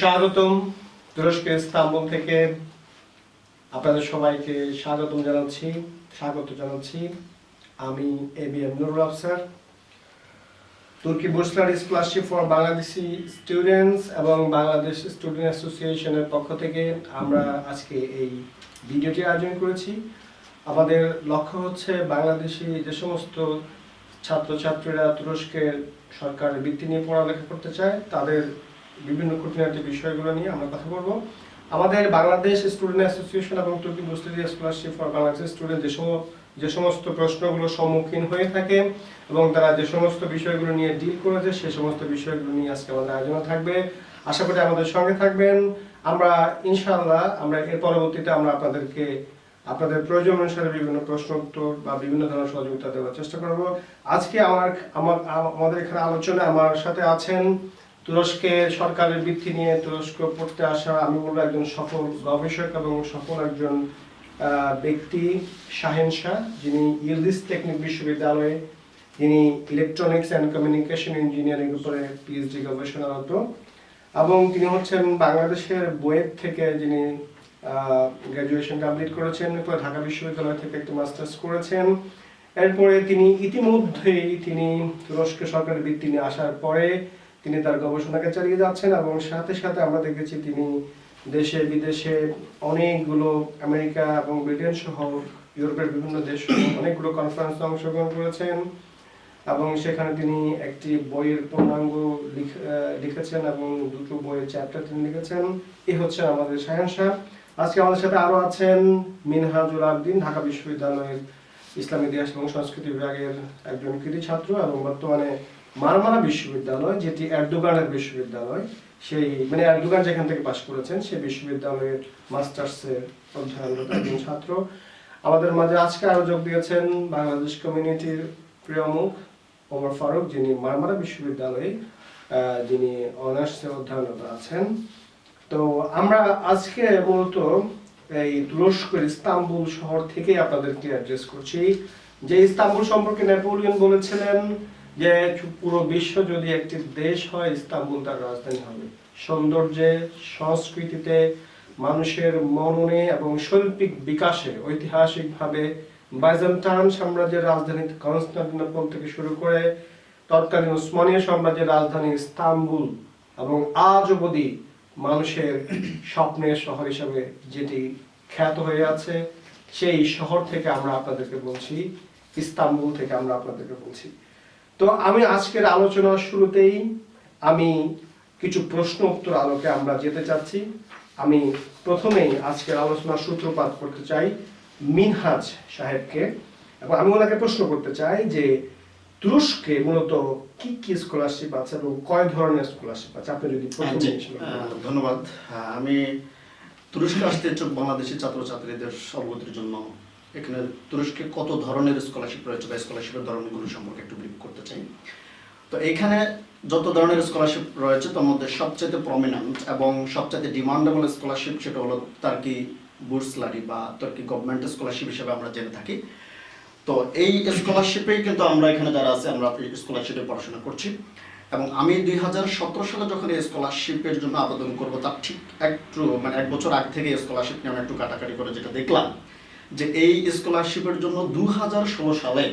স্বাগতম তুরস্কের ইস্তাম্বুল থেকে। আপনাদের সবাইকে স্বাগতম জানাচ্ছি, স্বাগত জানাচ্ছি। আমি A B M Nurul Afsar Turkiye Burslari scholarship for Bangladeshi students এবং বাংলাদেশ স্টুডেন্ট অ্যাসোসিয়েশনের পক্ষ থেকে আমরা আজকে এই ভিডিওটি আয়োজন করেছি। আমাদের লক্ষ্য হচ্ছে বাংলাদেশি যে সমস্ত ছাত্রছাত্রীরা তুরস্কের সরকারের বৃত্তি নিয়ে পড়ালেখা করতে চায়, তাদের বিভিন্ন বিষয়গুলো নিয়ে আমরা কথা বলব। আমাদের বাংলাদেশ স্টুডেন্ট অ্যাসোসিয়েশন এবং তুর্কি মুসলিম স্কলারশিপ ফর বাংলাদেশ স্টুডেন্ট যে সম- যে সমস্ত প্রশ্নগুলো সম্মুখীন হয়ে থাকে এবং তারা যে সমস্ত বিষয়গুলো নিয়ে ডিল করেছে, সে সমস্ত বিষয়গুলো নিয়ে আজকে আমাদের আয়োজনে থাকবে। আশা করি আমাদের সঙ্গে থাকবেন। আমরা ইনশাআল্লাহ, আমরা এর পরবর্তীতে আমরা আপনাদেরকে, আপনাদের প্রয়োজন অনুসারে বিভিন্ন প্রশ্ন উত্তর বা বিভিন্ন ধরনের সহযোগিতা দেওয়ার চেষ্টা করব। আজকে আমার আমার, আমাদের এখানে আলোচনা আমার সাথে আছেন তুরস্কে সরকারের বৃত্তি নিয়ে তুরস্ক পড়তে আসা, আমি বলব একজন সফল গবেষক এবং সফল একজন ব্যক্তি, শাহেন শাহ, যিনি ইলদিস টেকনিক বিশ্ববিদ্যালয়ে তিনি ইলেকট্রনিক্স অ্যান্ড কমিউনিকেশন ইঞ্জিনিয়ারিং উপরে পিএইচডি গবেষণারত, এবং তিনি হচ্ছেন বাংলাদেশের বইয়ের থেকে যিনি গ্র্যাজুয়েশন কমপ্লিট করেছেন এরপর ঢাকা বিশ্ববিদ্যালয় থেকে একটি মাস্টার্স করেছেন। এরপরে তিনি ইতিমধ্যেই তিনি তুরস্ক সরকারের বৃত্তি নিয়ে আসার পরে তিনি তার গবেষণাকে চালিয়ে যাচ্ছেন এবং সাথে সাথে আমরা দেখেছি তিনি দেশে, বিদেশে অনেকগুলো আমেরিকা এবং ব্রিটেন সহ ইউরোপের বিভিন্ন দেশ অনেকগুলো কনফারেন্সে অংশগ্রহণ করেছেন এবং সেখানে তিনি একটি বইয়ের পূর্ণাঙ্গ লিখেছেন এবং দুটো বইয়ের চ্যাপ্টার তিনি লিখেছেন। এই হচ্ছে আমাদের সায়ন শাহ আজকে আমাদের সাথে আরও আছেন মিনহাজুল আবদিন, ঢাকা বিশ্ববিদ্যালয়ের ইসলাম ইতিহাস এবং সংস্কৃতি বিভাগের একজন কৃতি ছাত্র এবং বর্তমানে মারমারা বিশ্ববিদ্যালয়, যেটি এরদোগানের বিশ্ববিদ্যালয়, সেই মানে এরদোগান যেখান থেকে পাশ করেছেন, সেই বিশ্ববিদ্যালয়ের মাস্টার্সের অধ্যয়নরত একজন ছাত্র। আমাদের মাঝে আজকে আরও যোগ দিয়েছেন বাংলাদেশ কমিউনিটির প্রিয় মুখ ওমর ফারুক, যিনি মারমারা বিশ্ববিদ্যালয়ে যিনি অনার্সে অধ্যয়নরত আছেন। তো আমরা আজকে মূলত এই তুরস্কের ইস্তাম্বুল শহর থেকে আপনাদেরকে অ্যাড্রেস করছি। যে ইস্তাম্বুল সম্পর্কে নেপোলিয়ন বলেছিলেন যে পুরো বিশ্ব যদি একটি দেশ হয়, ইস্তাম্বুল তার রাজধানী হবে। সৌন্দর্যে, সংস্কৃতিতে, মানুষের মননে এবং শৈল্পিক বিকাশে, ঐতিহাসিকভাবে বাইজেন্টাইন সাম্রাজ্যের রাজধানী কনস্টান্টিনোপল থেকে শুরু করে তৎকালীন উসমানীয় সাম্রাজ্যের রাজধানী ইস্তাম্বুল এবং আজ অবধি মানুষের স্বপ্নের শহর হিসাবে যেটি খ্যাত হয়ে আছে, সেই শহর থেকে আমরা আপনাদেরকে বলছি, ইস্তাম্বুল থেকে আমরা আপনাদেরকে বলছি। তো আমি আজকের আলোচনার শুরুতেই আমি কিছু প্রশ্ন উত্তর আলোকে আমরা যেতে চাচ্ছি। আমি প্রথমেই আজকের আলোচনার সূত্রপাত করতে চাই মিনহাজ সাহেবকে এবং আমি ওনাকে প্রশ্ন করতে চাই যে তুরস্কে মূলত কি কি স্কলারশিপ আছে এবং কয় ধরনের স্কলারশিপ আছে? আপনি যদি। ধন্যবাদ। আমি তুরস্কে আসতে ইচ্ছুক বাংলাদেশি ছাত্রছাত্রীদের অবগতির জন্য এখানে তুরস্কে কত ধরনের স্কলারশিপ রয়েছে বা স্কলারশিপের ধরনগুলো সম্পর্কে একটু ব্রিফ করতে চাই। তো এইখানে যত ধরনের স্কলারশিপ রয়েছে, তার মধ্যে সবচেয়ে প্রমিনেন্ট এবং সবচেয়ে ডিমান্ডেবল স্কলারশিপ সেটা হলো তার্কি বুর্সলারি বা তার্কি গভর্নমেন্ট স্কলারশিপ হিসেবে আমরা জেনে থাকি। তো এই স্কলারশিপেই কিন্তু আমরা এখানে যারা আছে, আমরা স্কলারশিপে পড়াশোনা করছি এবং আমি দুই হাজার সতেরো সালে যখন এই স্কলারশিপের জন্য আবেদন করব, তার ঠিক একটু মানে এক বছর আগ থেকে স্কলারশিপ নিয়ে আমি একটু কাটাকাটি করে যেটা দেখলাম যে এই স্কলারশিপের জন্য দু হাজার ষোলো সালে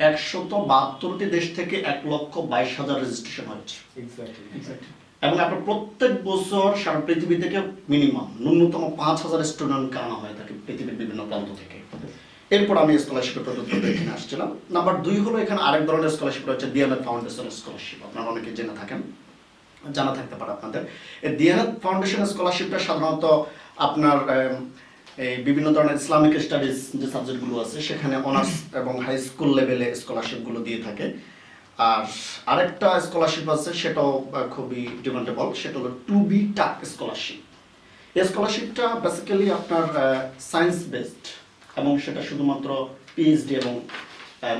একশত বাহাত্তরটি দেশ থেকে এক লক্ষ বাইশ হাজার রেজিস্ট্রেশন হয়েছে। এবং আপনার প্রত্যেক বছর সারা পৃথিবী থেকে মিনিমাম ন্যূনতম পাঁচ হাজার স্টুডেন্টকে আনা হয় থাকে পৃথিবীর বিভিন্ন প্রান্ত থেকে। এরপর আমি স্কলারশিপের প্রযুক্তি এখানে আসছিলাম। নাম্বার দুই হলো এখানে আরেক ধরনের স্কলারশিপ রয়েছে ডিএমএ ফাউন্ডেশন স্কলারশিপ আপনারা অনেকে জেনে থাকেন জানা থাকতে পারে আপনাদের। এই ডিএনএ ফাউন্ডেশন স্কলারশিপটা সাধারণত আপনার এই বিভিন্ন ধরনের ইসলামিক স্টাডিজ যে সাবজেক্টগুলো আছে, সেখানে অনার্স এবং হাই স্কুল লেভেলে স্কলারশিপগুলো দিয়ে থাকে। আর আরেকটা স্কলারশিপ আছে, সেটাও খুবই ডিমান্ডেবল সেটা হলো টু বি টাক স্কলারশিপ এই স্কলারশিপটা বেসিক্যালি আপনার সায়েন্স বেসড এবং সেটা শুধুমাত্র পিএইচডি এবং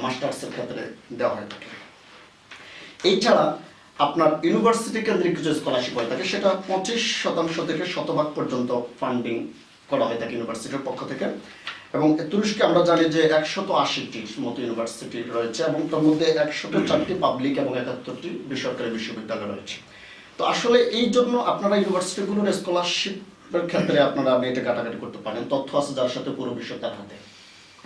মাস্টার্সের ক্ষেত্রে দেওয়া হয়ে থাকে। এছাড়া আপনার ইউনিভার্সিটি কেন্দ্রিক কিছু স্কলারশিপ হয়ে থাকে, সেটা পঁচিশ শতাংশ থেকে শতভাগ পর্যন্ত ফান্ডিং করা হয় থাকে ইউনিভার্সিটির পক্ষ থেকে। এবং তুরস্কে আমরা জানি যে একশত আশিটির মতো ইউনিভার্সিটি রয়েছে এবং তার মধ্যে একশত চারটি পাবলিক এবং একাত্তরটি বেসরকারি বিশ্ববিদ্যালয় রয়েছে। তো আসলে এই জন্য আপনারা ইউনিভার্সিটিগুলোর স্কলারশিপের ক্ষেত্রে আপনারা মেয়েটে কাটাকাটি করতে পারেন। তথ্য আছে যার সাথে পুরো বিশ্ব তার হাতে।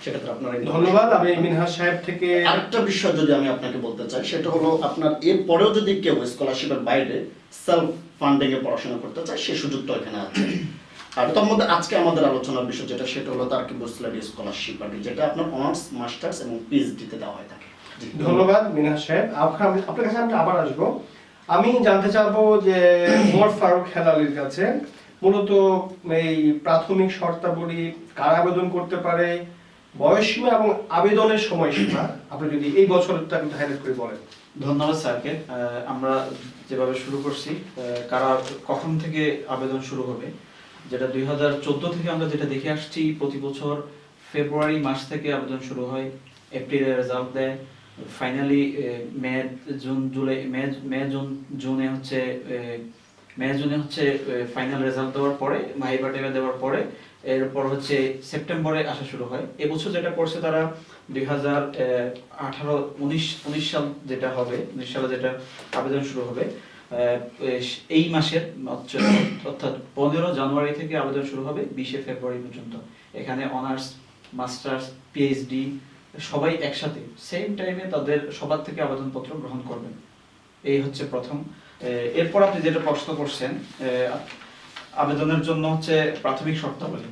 সেক্ষেত্রে আপনারা ধন্যবাদ আমি মিনহাজ সাহেব থেকে আরেকটা বিষয় যদি আমি আপনাকে বলতে চাই সেটা হলো আপনার এর পরেও যদি কেউ স্কলারশিপের বাইরে সেলফ ফান্ডিং এ পড়াশোনা করতে চায় সেই সুযোগটা এখানে আছে। আর তার মধ্যে আজকে আমাদের আলোচনার বিষয় যেটা সেটা হলো তার কি বুসলারি স্কলারশিপ আর যেটা আপনার অনার্স মাস্টার্স এবং পিএইচডি তে দেওয়া হয় থাকে। ধন্যবাদ মিনহাজ সাহেব। আপনার আপনার কাছে আমি আবার আসব। আমি জানতে চাবো যে মোর ফারুক হেলালির কাছে মূলত এই প্রাথমিক শর্তাবলী কার আবেদন করতে পারে বয়সসীমা এবং আবেদনের সময়সীমা আপনি যদি এই বছরটা একটু হাইলাইট করে বলেন। ধন্যবাদ স্যারকে। আহ, আমরা যেভাবে শুরু করছি আহ, কারা কখন থেকে আবেদন শুরু হবে যেটা দুই হাজার চোদ্দ থেকে আমরা যেটা দেখে আসছি, প্রতি বছর ফেব্রুয়ারি মাস থেকে আবেদন শুরু হয়, এপ্রিলে রেজাল্ট দেয়। Finally May, June, July, May May, June, জুনে হচ্ছে মে, জুনে হচ্ছে ফাইনাল রেজাল্ট দেওয়ার পরে মাইবা টেবা দেওয়ার পরে, এরপর হচ্ছে সেপ্টেম্বরে আসা শুরু হয়। এবছর যেটা করছে তারা দুই হাজার আঠারো, উনিশ উনিশ সাল যেটা হবে, উনিশ সালে যেটা আবেদন শুরু হবে এই মাসের, অর্থাৎ পনেরো জানুয়ারি থেকে আবেদন শুরু হবে, বিশে ফেব্রুয়ারি পর্যন্ত। এখানে অনার্স, মাস্টার্স, পিএইচডি, সবাই একসাথে, সেম টাইমে তাদের সবার থেকে আবেদনপত্র গ্রহণ করবেন। এই হচ্ছে প্রথম। এরপর আপনি যেটা প্রশ্ন করছেন আবেদনের জন্য হচ্ছে প্রাথমিক শর্তাবলী।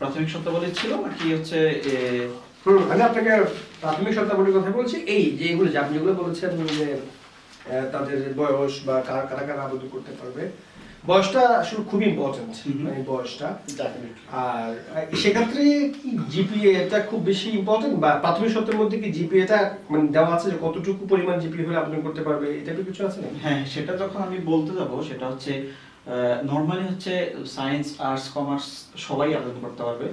প্রাথমিক শর্তাবলী ছিল নাকি হচ্ছে আপনাকে প্রাথমিক শর্তাবলীর কথা বলছি। এই যে এগুলো আপনি যেগুলো বলেছেন যে তাদের বয়স বা কারা কারা কারা আবেদন করতে পারবে বয়সটা আসলে খুবই ইম্পর্টেন্ট মানে বয়সটা। আর সেক্ষেত্রে কি জিপিএ এটা খুব বেশি ইম্পর্টেন্ট বা প্রাথমিক সত্যের মধ্যে কি জিপিএ টা মানে দেওয়া আছে যে কতটুকু পরিমাণ জিপিএ হলে আবেদন করতে পারবে এটা কি কিছু আছে নাকি? হ্যাঁ সেটা যখন আমি বলতে যাব সেটা হচ্ছে নর্মালি হচ্ছে সায়েন্স আর্টস কমার্স সবাই আবেদন করতে পারবে।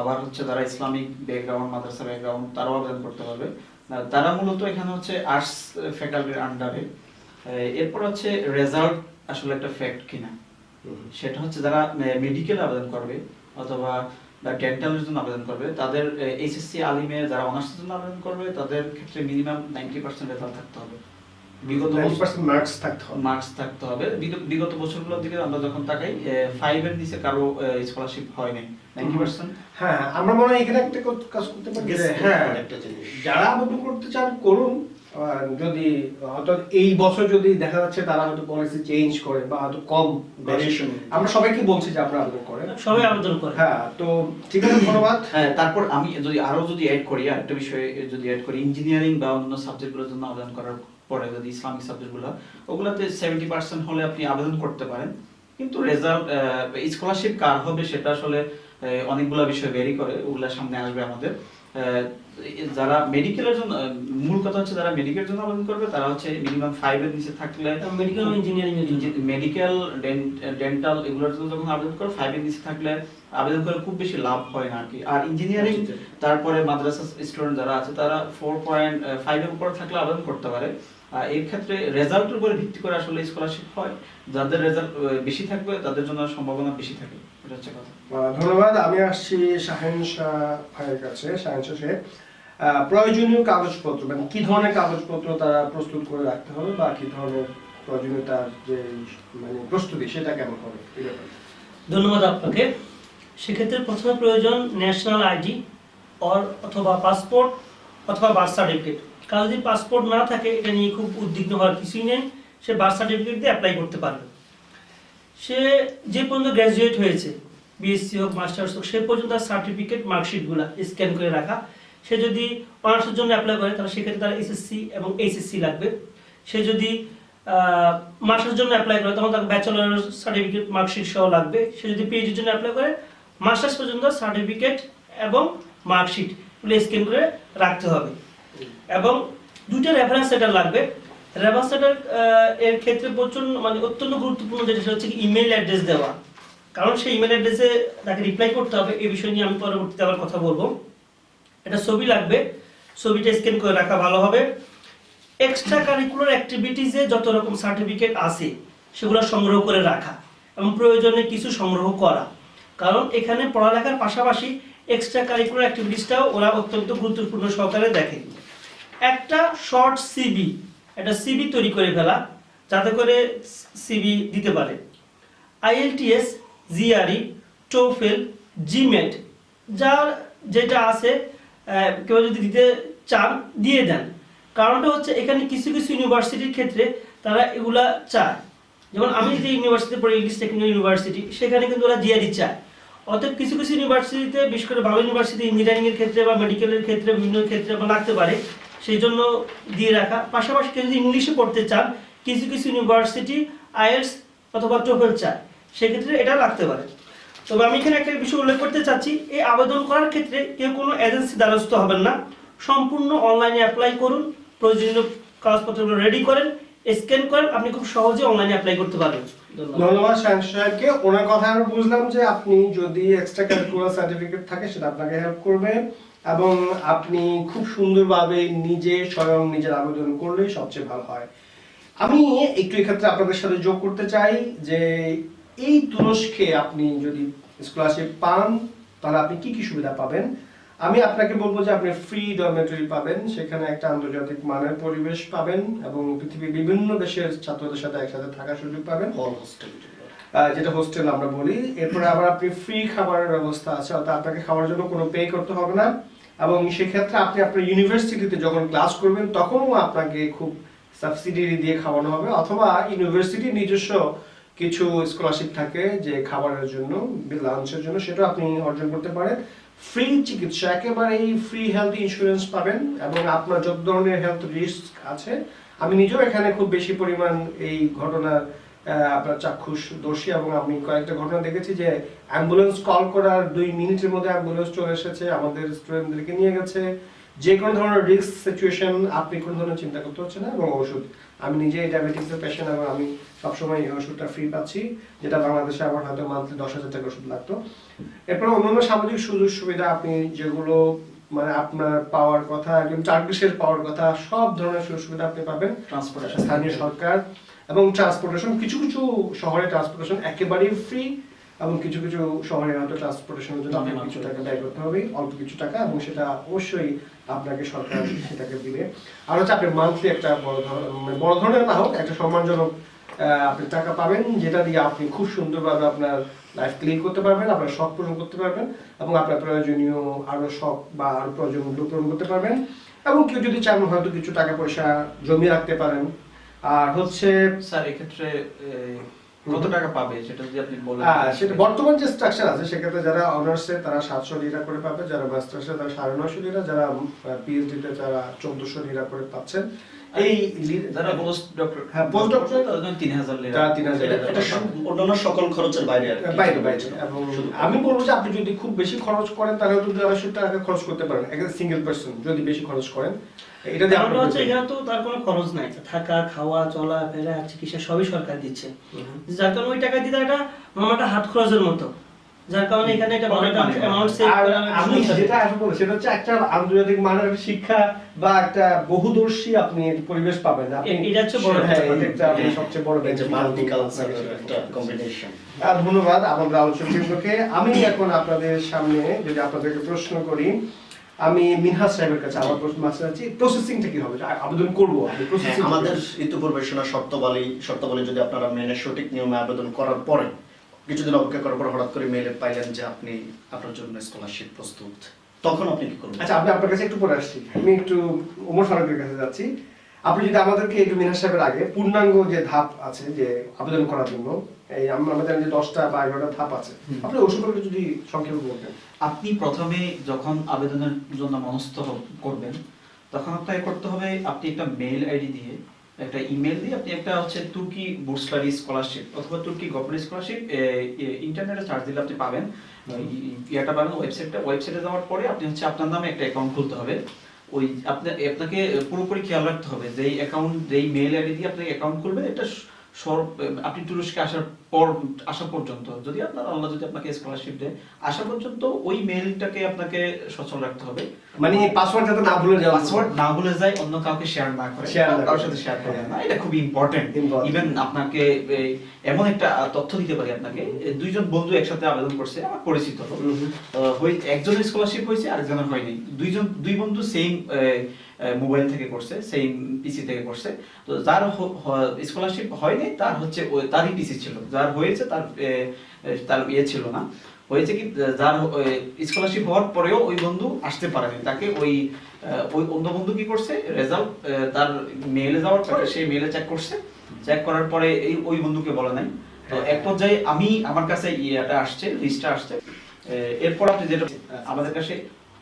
আবার হচ্ছে যারা ইসলামিক ব্যাকগ্রাউন্ড মাদ্রাসা ব্যাকগ্রাউন্ড তারাও আবেদন করতে পারবে। তারা মূলত এখানে হচ্ছে আর্টস ফ্যাকাল্টির আন্ডারে এরপর হচ্ছে রেজাল্ট আসলে একটা ফ্যাক্ট কিনা। সেটা হচ্ছে যারা মেডিকেল আবেদন করবে অথবা ডেন্টালের জন্য আবেদন করবে তাদের এইচএসসি আলিমে যারা অনার্সের জন্য আবেদন করবে তাদের ক্ষেত্রে মিনিমাম নাইনটি পার্সেন্ট রেজাল্ট থাকতে হবে। বিগত মার্কস থাকতে হবে। মার্কস থাকতে হবে। বিগত- বছরগুলোর দিকে আমরা যখন তাকাই ফাইভ এর নিচে কারও স্কলারশিপ হয় নাই। নাইনটি পার্সেন্ট হ্যাঁ আমরা মনে হয় এখানে একটা কাজ করতে পারি হ্যাঁ একটা জিনিস। যারা আবেদন করতে চান করুন। যদি এই বছর যদি দেখা যাচ্ছে তারা হয়তো পলিসি চেঞ্জ করে বা হয়তো কম Variation. আমরা সবাইকে বলছি যে আপনারা আবেদন করেন। সবাই আবেদন করে হ্যাঁ তো ঠিক আছে ধন্যবাদ। হ্যাঁ তারপর আমি যদি আরও যদি অ্যাড করি আর একটা বিষয়ে যদি অ্যাড করি ইঞ্জিনিয়ারিং বা অন্য সাবজেক্টগুলোর জন্য আবেদন করার পরে যদি ইসলামিক সাবজেক্টগুলো ওগুলোতে সেভেন্টি পার্সেন্ট হলে আপনি আবেদন করতে পারেন। কিন্তু রেজাল্ট স্কলারশিপ কার হবে সেটা আসলে অনেকগুলো বিষয় ভেরি করে ওগুলা সামনে আসবে আমাদের। যারা মেডিকেলের জন্য মূল কথা হচ্ছে যারা মেডিকেলের জন্য আবেদন করবে তারা হচ্ছে মিনিমাম ফাইভ এর নিচে থাকলে মেডিকেল ইঞ্জিনিয়ারিং এর জন্য। মেডিকেল ডেন্টাল এগুলোর জন্য যখন আবেদন করে ফাইভ এর নিচে থাকলে আবেদন করে খুব বেশি লাভ হয় না আর কি আর ইঞ্জিনিয়ারিং তারপরে মাদ্রাসা স্টুডেন্ট যারা আছে তারা ফোর পয়েন্ট ফাইভ এর উপরে থাকলে আবেদন করতে পারে। এই ক্ষেত্রে রেজাল্টের উপরে ভিত্তি করে আসলে স্কলারশিপ হয়। যাদের রেজাল্ট বেশি থাকবে তাদের জন্য সম্ভাবনা বেশি থাকে। এটা হচ্ছে কথা। ধন্যবাদ। আমি আসছি শাহেন শাহ ভাইয়ের কাছে শাহেন শাহ সাহেব। প্রয়োজনীয় কাগজপত্র মানে কি ধরনের কাগজপত্র তারা প্রস্তুত করে রাখতে হবে বা কি ধরনের প্রয়োজনীয়তার যে মানে প্রস্তুতি সেটা কেমন হবে? ধন্যবাদ আপনাকে। সেক্ষেত্রে প্রথমে প্রয়োজন ন্যাশনাল আইডি অর অথবা পাসপোর্ট অথবা বার্থ সার্টিফিকেট কারও যদি পাসপোর্ট না থাকে, এটা নিয়ে খুব উদ্বিগ্ন হওয়ার কিছুই নেই। সে বার্থ সার্টিফিকেট দিয়ে অ্যাপ্লাই করতে পারবে। সে যে পর্যন্ত গ্র্যাজুয়েট হয়েছে বিএসসি হোক মাস্টার্স হোক, সে পর্যন্ত তার সার্টিফিকেট মার্কশিটগুলো স্ক্যান করে রাখা। সে যদি অনার্সের জন্য অ্যাপ্লাই করে, তাহলে সেক্ষেত্রে তার এসএসসি এবং এইচএসসি লাগবে। সে যদি মাস্টার্স জন্য অ্যাপ্লাই করে, তখন তার ব্যাচেলর সার্টিফিকেট মার্কশিট সহ লাগবে। সে যদি পিএইচডির জন্য অ্যাপ্লাই করে মাস্টার্স পর্যন্ত সার্টিফিকেট এবং মার্কশিট এগুলো স্ক্যান করে রাখতে হবে। এবং দুইটা রেফারেন্স সেটার লাগবে। রেফারেন্স সেটার এর ক্ষেত্রে প্রচণ্ড মানে অত্যন্ত গুরুত্বপূর্ণ যেটা সেটা হচ্ছে ইমেল অ্যাড্রেস দেওয়া। কারণ সেই ইমেল অ্যাড্রেসে তাকে রিপ্লাই করতে হবে, এই বিষয় নিয়ে আমি পরবর্তীতে আবার কথা বলব। এটা ছবি লাগবে। ছবিটা স্ক্যান করে রাখা ভালো হবে। এক্সট্রা কারিকুলার অ্যাক্টিভিটিসে যত রকম সার্টিফিকেট আছে, সেগুলো সংগ্রহ করে রাখা এবং প্রয়োজনে কিছু সংগ্রহ করা। কারণ এখানে পড়ালেখার পাশাপাশি এক্সট্রা কারিকুলার অ্যাক্টিভিটিসটাও ওরা অত্যন্ত গুরুত্বপূর্ণ সহকারে দেখে। একটা শর্ট সিবি একটা সিবি তৈরি করে ফেলা, যাতে করে সিবি দিতে পারে। আইএলটিএস জিআরই টোফেল জিমেট যার যেটা আছে কেউ যদি দিতে চান, দিয়ে দেন। কারণটা হচ্ছে এখানে কিছু কিছু ইউনিভার্সিটির ক্ষেত্রে তারা এগুলা চায়। যেমন আমি যে ইউনিভার্সিটি পড়ি ইংলিশ টেকনিক্যাল ইউনিভার্সিটি সেখানে কিন্তু ওরা জিআরই চায়। অতএব কিছু কিছু ইউনিভার্সিটিতে বিশেষ করে ভালো ইউনিভার্সিটি ইঞ্জিনিয়ারিং এর ক্ষেত্রে বা মেডিকেলের ক্ষেত্রে, বিভিন্ন ক্ষেত্রে লাগতে পারে। সেই জন্য দিয়ে রাখা। পাশাপাশি কেউ যদি ইংলিশে পড়তে চান, কিছু কিছু ইউনিভার্সিটি আইএলস অথবা টোফেল চায়, সেক্ষেত্রে এটা লাগতে পারে। তবে আমি এখানে একটা বিষয় উল্লেখ করতে চাচ্ছি, এই আবেদন করার ক্ষেত্রে কেউ কোনো এজেন্সি দ্বারস্থ হবেন না। সম্পূর্ণ অনলাইনে অ্যাপ্লাই করুন, প্রয়োজনীয় কাগজপত্রগুলো রেডি করেন স্ক্যান করেন, আপনি খুব সহজে অনলাইনে অ্যাপ্লাই করতে পারবেন। ধন্যবাদ। শাহেন সাহেবকে। ওনার কথা আমরা বুঝলাম যে আপনি যদি এক্সট্রা ক্যারিকুলার সার্টিফিকেট থাকে, সেটা আপনাকে হেল্প করবে। এবং আপনি খুব সুন্দরভাবে নিজে স্বয়ং নিজের আবেদন করলে সবচেয়ে ভালো হয়। আমি একটু এক্ষেত্রে আপনাদের সাথে যোগ করতে চাই যে এই তুরস্কে আপনি যদি স্কলারশিপ পান তাহলে আপনি কি কি সুবিধা পাবেন? আমি আপনাকে বলব যে আপনি ফ্রি ডরমেটরি পাবেন সেখানে একটা আন্তর্জাতিক মানের পরিবেশ পাবেন এবং পৃথিবীর বিভিন্ন দেশের ছাত্রদের সাথে একসাথে থাকার সুযোগ পাবেন। হল হোস্টেল যেটা হোস্টেল আমরা বলি। এরপরে আবার আপনি ফ্রি খাবারের ব্যবস্থা আছে অর্থাৎ আপনাকে খাওয়ার জন্য কোনো পে করতে হবে না। এবং সেক্ষেত্রে আপনি আপনার ইউনিভার্সিটিতে যখন ক্লাস করবেন, তখনও আপনাকে খুব সাবসিডি দিয়ে খাওয়ানো হবে অথবা ইউনিভার্সিটির নিজস্ব কিছু স্কলারশিপ থাকে যে খাবারের জন্য লাঞ্চের জন্য, সেটা আপনি অর্জন করতে পারেন। ফ্রি চিকিৎসা, একেবারেই ফ্রি হেলথ ইন্স্যুরেন্স পাবেন এবং আপনার যত ধরনের হেলথ রিস্ক আছে, আমি নিজেও এখানে খুব বেশি পরিমাণ এই ঘটনার আপনার চাক্ষুষ দোষী এবং আমি কয়েকটা ঘটনা দেখেছি যে অ্যাম্বুলেন্স কল করার দুই মিনিটের মধ্যে অ্যাম্বুলেন্স চলে এসেছে আমাদের স্টুডেন্টদেরকে নিয়ে গেছে। যে কোনো ধরনের রিস্ক সিচুয়েশন আপনি কোনো ধরনের চিন্তা করতে হচ্ছে না এবং ওষুধ আমি নিজে ডায়াবেটিক্সের পেশেন্ট এবং আমি সবসময় এই ওষুধটা ফ্রি পাচ্ছি যেটা বাংলাদেশে আমার হয়তো মান্থলি দশ হাজার টাকা ওষুধ লাগতো। এরপর অন্যান্য সামাজিক সুযোগ সুবিধা আপনি যেগুলো মানে আপনার পাওয়ার কথা একজন টার্কিশের পাওয়ার কথা সব ধরনের সুযোগ সুবিধা আপনি পাবেন। ট্রান্সপোর্টেশন স্থানীয় সরকার। এবং ট্রান্সপোর্টেশন কিছু কিছু শহরে ট্রান্সপোর্টেশন একেবারেই ফ্রি এবং কিছু কিছু শহরে হয়তো ট্রান্সপোর্টেশনের জন্য আপনাকে কিছু টাকা ব্যয় করতে হবে, অল্প কিছু টাকা, এবং সেটা অবশ্যই আপনাকে সরকার সেটাকে দিবে। আর হচ্ছে আপনি মান্থলি একটা বড় ধরনের মানে বড় ধরনের না হোক, একটা সম্মানজনক আপনি টাকা পাবেন, যেটা দিয়ে আপনি খুব সুন্দরভাবে আপনার লাইফ ক্লিন করতে পারবেন, আপনার শখ পূরণ করতে পারবেন, এবং আপনার প্রয়োজনীয় আরও শখ বা আরও প্রয়োজনগুলো পূরণ করতে পারবেন। এবং কেউ যদি চান হয়তো কিছু টাকা পয়সা জমিয়ে রাখতে পারেন আর হচ্ছে স্যার এক্ষেত্রে কত টাকা পাবে সেটা যদি আপনি বলেন? হ্যাঁ সেটা বর্তমান যে স্ট্রাকচার আছে সেক্ষেত্রে যারা অনার্সে তারা সাতশো লিরা করে পাবে যারা মাস্টার্সে তারা সাড়ে নশো লিরা যারা পিএইচডিতে তারা চোদ্দশো লিরা করে পাচ্ছেন এই যারা পোস্ট ডক্টর হ্যাঁ, post doctor- তাদের জন্য তিন হাজার লিরা তারা 3000 এটা এটা অন্যান্য সকল খরচের বাইরে আর বাইরে বাইরে। এবং আমি বলব যে আপনি যদি খুব বেশি খরচ করেন তাহলে তো দুই আড়াইশো টাকা খরচ করতে পারেন। একটা সিঙ্গেল পার্সন যদি বেশি খরচ করেন এটা দিয়ে হচ্ছে আপনার এখানে তো তার কোনো খরচ নাই। থাকা খাওয়া চলা ফেরা চিকিৎসা সবই সরকার দিচ্ছে। যার কারণে ওই টাকা দিয়ে একটা মামাটা হাত খরচের মতো। যার কারণে এখানে একটা একটা। অ্যামাউন্ট সেভ আমি যেটা আসলে সেটা হচ্ছে একটা আন্তর্জাতিক মানের শিক্ষা বা একটা বহুদর্শী আপনি পরিবেশ পাবেন। আপনি এটা হচ্ছে বড় হ্যাঁ, আপনি সবচেয়ে বড় যে একটা কম্বিনেশন ধন্যবাদ আমাদের আলোচক বৃন্দকে। আমি এখন আপনাদের সামনে যদি আপনাদেরকে প্রশ্ন করি আমি মিনহাজ সাহেবের কাছে আমার প্রশ্ন মাসে আছি প্রসেসিংটা কি হবে? আবেদন করব হ্যাঁ, আমাদের হবে? ইতিপূর্বে শোনা শর্তাবলী শর্তাবলী যদি আপনারা মেনে সঠিক নিয়মে আবেদন করার পরে কিছুদিন অপেক্ষা করার পর হঠাৎ করে মেলে পাইলেন যে আপনি আপনার জন্য স্কলারশিপ প্রস্তুত। তখন আপনি কি করবেন আচ্ছা আমি আপনার কাছে একটু পরে আসছি। আমি একটু ওমর ফারুকের কাছে যাচ্ছি। আপনি যদি আমাদেরকে একটু মিনহাজ সাহেবের আগে পূর্ণাঙ্গ যে ধাপ আছে যে আবেদন করার জন্য এই আমাদের যে দশটা বা এগারোটা ধাপ আছে। আপনি ওষুধ যদি সংক্ষেপে বলতেন। আপনি প্রথমে যখন আবেদনের জন্য মনস্থ করবেন তখন আপনাকে করতে হবে আপনি একটা মেল আইডি দিয়ে একটা ইমেল দিয়ে আপনি একটা হচ্ছে তুর্কি স্টাডি স্কলারশিপ অথবা তুর্কি গভর্নমেন্ট স্কলারশিপ ইন্টারনেটে সার্চ দিলে আপনি পাবেন। ইয়াটা পাবেন ওয়েবসাইটটা ওয়েবসাইটে যাওয়ার পরে আপনি হচ্ছে আপনার নামে একটা অ্যাকাউন্ট খুলতে হবে। ওই আপনি, আপনাকে পুরোপুরি খেয়াল রাখতে হবে যে অ্যাকাউন্ট যেই মেল আইডি দিয়ে আপনি অ্যাকাউন্ট খুলবেন এটা আপনি তুরস্কে আসার পর আসা পর্যন্ত যদি আপনার আল্লাহ যদি আপনাকে স্কলারশিপ দেয় আসা পর্যন্ত ওই মেইলটাকে আপনাকে সচল রাখতে হবে। মানে এই পাসওয়ার্ড যাতে না ভুলে যাওয়া পাসওয়ার্ড না ভুলে যায় অন্য কাউকে শেয়ার না করে কারোর সাথে শেয়ার করে না। এটা খুব ইম্পর্টেন্ট. ইভেন আপনাকে এমন একটা তথ্য দিতে পারি আপনাকে। দুইজন বন্ধু একসাথে আবেদন করছে আমার পরিচিত। একজনের স্কলারশিপ হয়েছে আরেকজনের হয়নি। দুইজন দুই বন্ধু সেম মোবাইল থেকে করছে সেম পিসি থেকে করছে। তো যার স্কলারশিপ হয়নি তার হচ্ছে তারই পিসি ছিল। যার হয়েছে তার তার ইয়ে ছিল না। হয়েছে কি যার স্কলারশিপ হওয়ার পরেও ওই বন্ধু আসতে পারেনি। তাকে ওই ওই অন্য বন্ধু কি করছে রেজাল্ট তার মেলে যাওয়ার পরে সেই মেলে চেক করছে। চেক করার পরে এই ওই বন্ধুকে বলে নাই। তো এক পর্যায়ে আমি আমার কাছে ইয়েটা আসছে লিস্টটা আসছে। এরপর আপনি যেটা আমাদের কাছে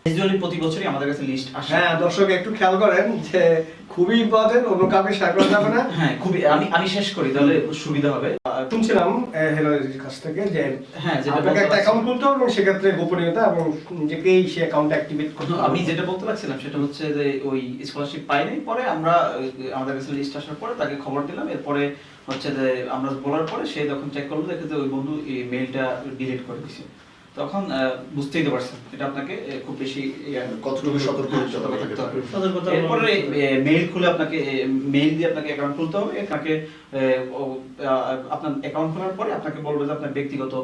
ইউজুয়ালি প্রতি বছরই আমাদের কাছে লিস্ট আসে। হ্যাঁ দর্শক একটু খেয়াল করেন যে খুবই ইম্পর্টেন্ট অন্য কাউকে শেয়ার করা যাবে না। হ্যাঁ খুবই আমি আমি শেষ করি তাহলে সুবিধা হবে। শুনছিলাম কাছ থেকে যে হ্যাঁ যেটা আপনাকে বলতে একটা অ্যাকাউন্ট খুলতে হবে এবং সেক্ষেত্রে গোপনীয়তা এবং নিজেকেই অ্যাকাউন্ট অ্যাক্টিভেট করতে আমি যেটা বলতে লাগছিলাম সেটা হচ্ছে যে ওই স্কলারশিপ পাইনি পরে আমরা আমাদের কাছে লিস্ট আসার পরে তাকে খবর দিলাম এরপরে হচ্ছে যে আমরা বলার পরে সে যখন চেক করল দেখে যে ওই বন্ধু এই মেইলটা ডিলিট করে দিছে। তখন বুঝতেই তো পারছেন এটা আপনাকে খুব বেশি কতটুকু সতর্ক হতে হবে? থাকতে হবে। এরপরে মেইল খুলে আপনাকে মেইল দিয়ে আপনাকে অ্যাকাউন্ট খুলতে হবে আপনাকে আপনার অ্যাকাউন্ট খোলার পরে আপনাকে বলবে যে আপনার ব্যক্তিগত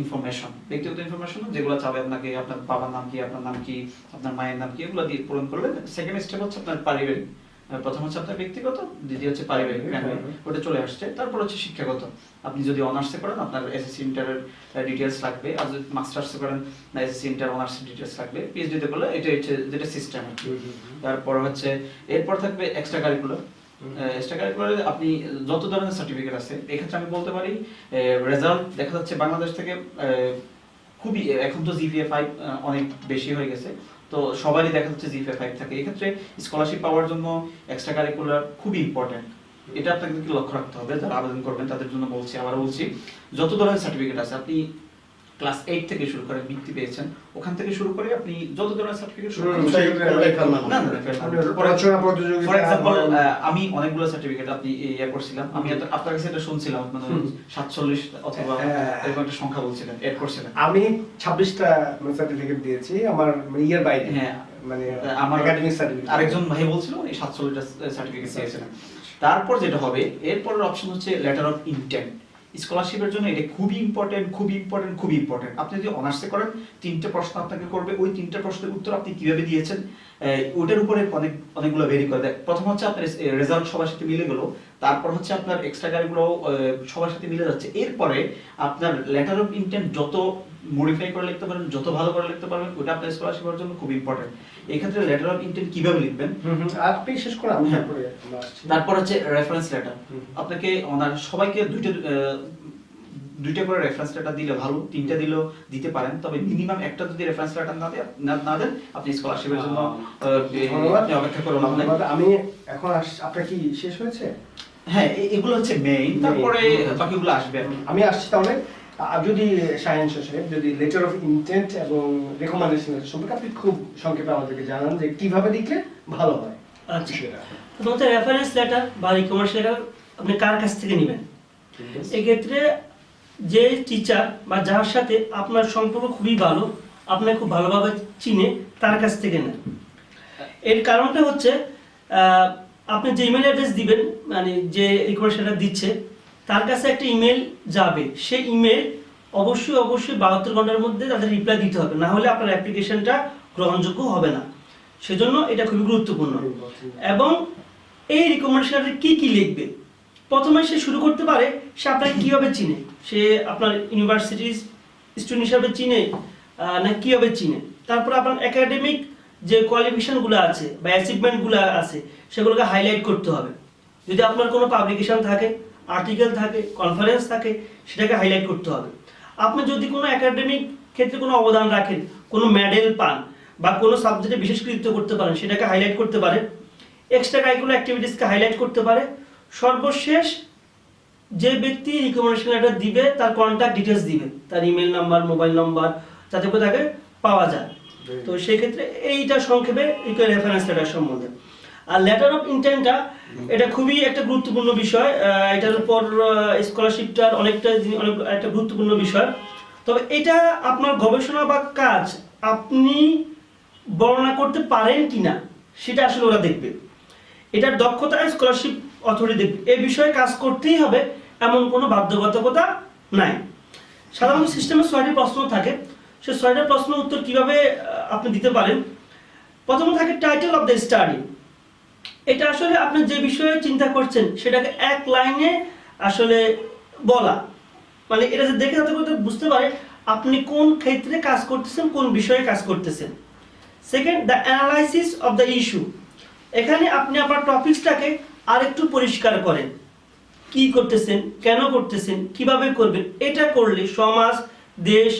ইনফরমেশন ব্যক্তিগত ইনফরমেশন যেগুলো চাবে আপনাকে আপনার বাবার নাম কি আপনার নাম কি আপনার মায়ের নাম কি এগুলো দিয়ে পূরণ করলে সেকেন্ড স্টেপ হচ্ছে আপনার পারিবারিক। প্রথম হচ্ছে আপনার ব্যক্তিগত দ্বিতীয় হচ্ছে পারিবারিক family, ওটা চলে আসছে। তারপর হচ্ছে শিক্ষাগত। আপনি যদি অনার্সে করেন আপনার এসএসসি ইন্টারের ডিটেলস লাগবে। আর যদি মাস্টার্সে করেন এসএসসি ইন্টার অনার্স ডিটেলস লাগবে। পিএইচডিতে করলে এটা হচ্ছে যেটা সিস্টেম আর তারপর হচ্ছে এরপর থাকবে এক্সট্রা কারিকুলার এক্সট্রা কারিকুলারে আপনি যত ধরনের সার্টিফিকেট আছে এক্ষেত্রে আমি বলতে পারি রেজাল্ট দেখা যাচ্ছে বাংলাদেশ থেকে খুবই এখন তো জিপিএ ফাইভ অনেক বেশি হয়ে গেছে। তো সবারই দেখা যাচ্ছে জিপিএ ফাইভ থাকে। এক্ষেত্রে স্কলারশিপ পাওয়ার জন্য এক্সট্রা কারিকুলার খুবই ইম্পর্টেন্ট এটা আপনাকে লক্ষ্য রাখতে হবে? যারা আবেদন করবেন, তাদের জন্য বলছি আবার বলছি, যত ধরনের সার্টিফিকেট আছে, আপনি ক্লাস এইট থেকে শুরু করে বৃত্তি পেয়েছেন। ওখান থেকে শুরু করে আপনি যত ধরনের সার্টিফিকেট শুরু করেন, আমি অনেকগুলো সার্টিফিকেট আপনি ইয়ে করছিলাম। আমি এত- আপনার কাছে এটা শুনছিলাম মানে হুম। সাতচল্লিশ অথবা হ্যাঁ। এরকম একটা সংখ্যা বলছিলেন এড করছিলেন। আমি ছাব্বিশটা সার্টিফিকেট দিয়েছি আমার ইয়ার বাইরে হ্যাঁ। মানে আমার একাডেমিক সার্টিফিকেট আরেকজন ভাই বলছিল এই সাতচল্লিশটা সার্টিফিকেট দিয়েছিলেন। তারপর যেটা হবে এরপরের অপশন হচ্ছে লেটার অফ ইন্টেন্ট স্কলারশিপের জন্য এটা খুবই ইম্পর্টেন্ট খুবই ইম্পর্টেন্ট খুবই ইম্পর্টেন্ট আপনি যদি অনার্সে করেন, তিনটে প্রশ্ন আপনাকে করবে। ওই তিনটে প্রশ্নের উত্তর আপনি কীভাবে দিয়েছেন ওটার উপরে অনেক, অনেকগুলো ভেরি করে দেয়। প্রথম হচ্ছে আপনার রেজাল্ট সবার সাথে মিলে গেলো। তারপর হচ্ছে আপনার এক্সট্রা গাড়িগুলো সবার সাথে মিলে যাচ্ছে। এরপরে আপনার লেটার অফ ইন্টেন্ট যত মডিফাই করে লিখতে পারেন যত ভালো করে লিখতে পারবেন ওটা আপনার স্কলারশিপের জন্য খুব ইম্পর্টেন্ট এই ক্ষেত্রে লেটার অফ ইন্টেন্ট কীভাবে লিখবেন? আপনি শেষ করে আমি হ্যাঁ। তারপরে। তারপর হচ্ছে রেফারেন্স লেটার আপনাকে ওনার সবাইকে দুইটা দুইটা করে রেফারেন্স লেটার দিলে ভালো তিনটা দিলেও দিতে পারেন তবে মিনিমাম একটা যদি রেফারেন্স লেটার না দেন না- দেন আপনি স্কলারশিপের জন্য অপেক্ষা করে লাভ নাই ধন্যবাদ। আমি এখন আপনার কি শেষ হয়েছে? হ্যাঁ এগুলো হচ্ছে মেইন তারপরে। বাকিগুলো আসবে আমি আসছি তাহলে। যদি শাহিন সাহেব যদি লেটার অফ ইন্টেন্ট এবং রেকমেন্ডেশন সম্পর্কে আপনি খুব সংক্ষেপে আমাদেরকে জানান যে কীভাবে লিখলে ভালো হয় আচ্ছা। প্রথমত রেফারেন্স লেটার বা রিকমার্স লেটার আপনি কার কাছ থেকে নেবেন? এক্ষেত্রে যে টিচার বা যার সাথে আপনার সম্পর্ক খুবই ভালো আপনাকে খুব ভালোভাবে চিনে তার কাছ থেকে নেন। এর কারণটা হচ্ছে আহ, আপনি যে ইমেল অ্যাড্রেস দিবেন মানে যে রিকোয়েস্ট দিচ্ছে তার কাছে একটা ইমেল যাবে। সেই ইমেল অবশ্যই অবশ্যই বাহাত্তর ঘণ্টার মধ্যে তাদের রিপ্লাই দিতে হবে। না হলে আপনার অ্যাপ্লিকেশনটা গ্রহণযোগ্য হবে না। সেজন্য এটা খুবই গুরুত্বপূর্ণ। এবং এই রিকমেন্ডেশনে কি কি লিখবে? প্রথমে সে শুরু করতে পারে, সে আপনাকে কীভাবে চিনে? সে আপনার ইউনিভার্সিটির স্টুডেন্ট হিসাবে চিনে না কীভাবে চিনে? তারপর আপনার একাডেমিক যে কোয়ালিফিকেশনগুলো আছে বা অ্যাচিভমেন্টগুলো আছে, সেগুলোকে হাইলাইট করতে হবে। যদি আপনার কোনো পাবলিকেশন থাকে আর্টিকেল থাকে কনফারেন্স থাকে সেটাকে হাইলাইট করতে হবে। আপনি যদি কোনো একাডেমিক ক্ষেত্রে কোনো অবদান রাখেন কোনো মেডেল পান বা কোনো সাবজেক্টে বিশেষ কৃতিত্ব করতে পারেন সেটাকে হাইলাইট করতে পারে। এক্সট্রা কারিকুলার অ্যাক্টিভিটিসকে হাইলাইট করতে পারে। সর্বশেষ যে ব্যক্তি রিকমেন্ডেশন লেটার দিবে তার কন্ট্যাক্ট ডিটেলস দিবে। তার ইমেল নাম্বার মোবাইল নাম্বার যাতে করে তাকে পাওয়া যায়। তো সেই ক্ষেত্রে এইটা সংক্ষেপে রেফারেন্স লেটার সম্বন্ধে। আর লেটার অফ ইন্টেন্টটা এটা খুবই একটা গুরুত্বপূর্ণ বিষয়। এটার উপর স্কলারশিপটার অনেকটা অনেক, একটা গুরুত্বপূর্ণ বিষয়। তবে এটা আপনার গবেষণা বা কাজ আপনি বর্ণনা করতে পারেন কিনা, সেটা আসলে ওরা দেখবে। এটার দক্ষতা স্কলারশিপ অথরিটি দেখবে। এই বিষয়ে কাজ করতেই হবে, এমন কোনো বাধ্যবাধকতা নাই। সাধারণত সিস্টেমে ছয়টি প্রশ্ন থাকে। সে ছয়টা প্রশ্ন উত্তর কীভাবে আপনি দিতে পারেন? প্রথমে থাকে টাইটেল অফ দ্য স্টাডি এটা আসলে আপনি যে বিষয়ে চিন্তা করছেন, সেটাকে এক লাইনে আসলে বলা। মানে এটা যে দেখে যাতে করে বুঝতে পারে আপনি কোন ক্ষেত্রে কাজ করতেছেন, কোন বিষয়ে কাজ করতেছেন। Second the analysis of the issue এখানে আপনি আপনার টপিকসটাকে আরেকটু পরিষ্কার করেন। কি করতেছেন, কেন করতেছেন, কীভাবে করবেন, এটা করলে সমাজ, দেশ,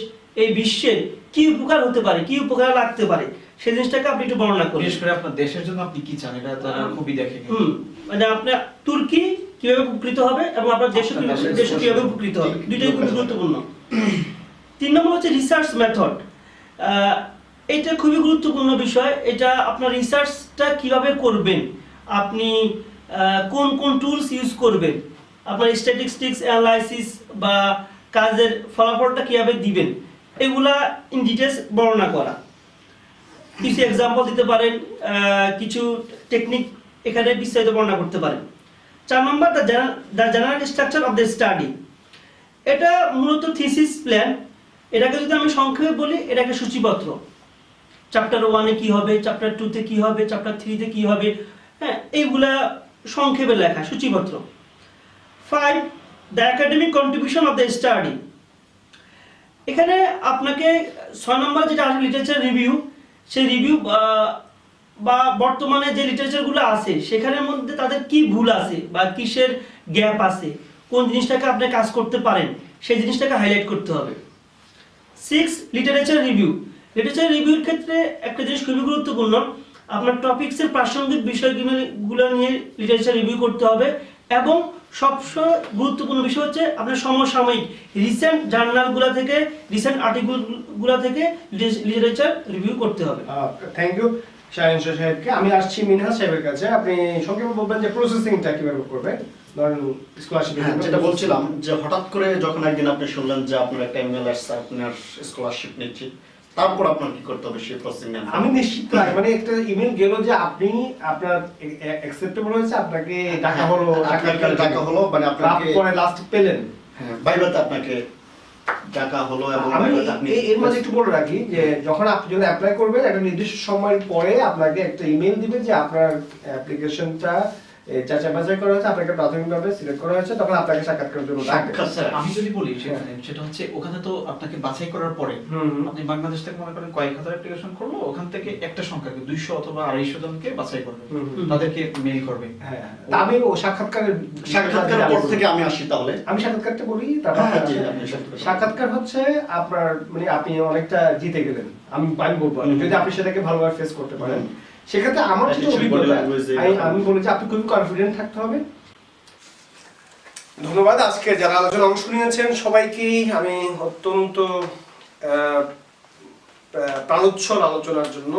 এই বিশ্বের কি উপকার হতে পারে কি উপকার লাগতে পারে সেই জিনিসটাকে আপনি একটু বর্ণনা করুন। বিশেষ করে আপনার দেশের জন্য আপনি কি চান? এটা তারা খুবই দেখে হুম মানে আপনার তুর্কি কীভাবে উপকৃত হবে এবং আপনার দেশ দেশ কীভাবে উপকৃত হবে? দুইটাই খুব গুরুত্বপূর্ণ। তিন নম্বর হচ্ছে রিসার্চ মেথড এটা খুবই গুরুত্বপূর্ণ বিষয়। এটা আপনার রিসার্চটা কীভাবে করবেন? আপনি কোন কোন টুলস ইউজ করবেন? আপনার স্ট্যাটিস্টিক্স অ্যানালাইসিস বা কাজের ফলাফলটা কীভাবে দিবেন? এগুলা ইন ডিটেলস বর্ণনা করা। কিছু এক্সাম্পল দিতে পারেন কিছু টেকনিক এখানে বিস্তারিত বর্ণনা করতে পারেন। চার নম্বর the general structure of the study এটা মূলত থিসিস প্ল্যান এটাকে যদি আমি সংক্ষেপে বলি, এটাকে সূচিপত্র। চ্যাপ্টার ওয়ানে কি হবে চ্যাপ্টার টুতে কি হবে চ্যাপ্টার থ্রিতে কি হবে হ্যাঁ এইগুলা সংক্ষেপে লেখা, সূচিপত্র। Five the academic contribution of the study এখানে আপনাকে ছয় নম্বর যেটা আছে লিটারেচার রিভিউ সেই রিভিউ বা বর্তমানে যে লিটারেচারগুলো আছে, সেখানের মধ্যে তাদের কি ভুল আছে বা কিসের গ্যাপ আছে, কোন জিনিসটাকে আপনি কাজ করতে পারেন, সেই জিনিসটাকে হাইলাইট করতে হবে। সিক্স লিটারেচার রিভিউ লিটারেচার রিভিউর ক্ষেত্রে একটা জিনিস খুবই গুরুত্বপূর্ণ, আপনার টপিক্সের প্রাসঙ্গিক বিষয়গুলো গুলো নিয়ে লিটারেচার রিভিউ করতে হবে এবং সবসময় গুরুত্বপূর্ণ বিষয় হচ্ছে আপনার সমসাময়িক। রিসেন্ট জার্নালগুলো থেকে রিসেন্ট আর্টিকেলগুলো থেকে লিটারেচার রিভিউ করতে হবে। থ্যাংক ইউ শাহিন সাহেবকে। আমি আসছি মিনহাজ সাহেবের কাছে। আপনি সংক্ষেপে বলবেন যে প্রসেসিংটা কীভাবে করবেন? ধরেন স্কলারশিপ হ্যাঁ যেটা বলছিলাম যে হঠাৎ করে যখন একদিন আপনি শুনলেন যে আপনার একটা ইমেল আসছে আপনার স্কলারশিপ নিচ্ছি তারপর আপনার কি করতে হবে সেই প্রসেসিং আমি নিশ্চিত নয় মানে একটা ইমেল গেল যে আপনি আপনার অ্যাকসেপ্টেবল হয়েছে আপনাকে টাকা হলো আপনাকে টাকা হলো মানে আপনাকে পরে লাস্ট পেলেন। হ্যাঁ বাইবাতে আপনাকে টাকা হলো এবং আমি আপনি এর মাঝে একটু বলে রাখি যে যখন আপনি যদি অ্যাপ্লাই করবেন একটা নির্দিষ্ট সময়ের পরে আপনাকে একটা ইমেল দিবে যে আপনার অ্যাপ্লিকেশনটা যাচাই বাছাই করা হয়েছে আপনাকে প্রাথমিকভাবে সিলেক্ট করা হয়েছে তখন আপনাকে সাক্ষাৎকারের জন্য স্যার আমি যদি বলি সেটা হচ্ছে ওখানে তো আপনাকে বাছাই করার পরে হুম হুম। আপনি বাংলাদেশ থেকে মনে করেন কয়েক হাজার অ্যাপ্লিকেশন করল ওখান থেকে একটা সংখ্যাকে দুইশো অথবা আড়াইশো জনকে বাছাই করবে হুম, হুম। তাদেরকে মেইল করবে হ্যাঁ আমি ও সাক্ষাৎকারের সাক্ষাৎকারের পর থেকে আমি আসি তাহলে আমি সাক্ষাৎকারটা বলি তারপর হ্যাঁ, আপনি জি, আসেন। আপনি সাক্ষাৎকার। সাক্ষাৎকার হচ্ছে আপনার মানে আপনি অনেকটা জিতে গেলেন আমি আমি বলব। যদি আপনি সেটাকে ভালোভাবে ফেস করতে পারেন। সেক্ষেত্রে আমার কিছু অভিজ্ঞতা আমি- বলেছি আপনি খুবই কনফিডেন্ট থাকতে হবে। ধন্যবাদ আজকে যারা আলোচনা অংশ নিয়েছেন সবাইকেই আমি অত্যন্ত প্রাণোচ্ছল আলোচনার জন্য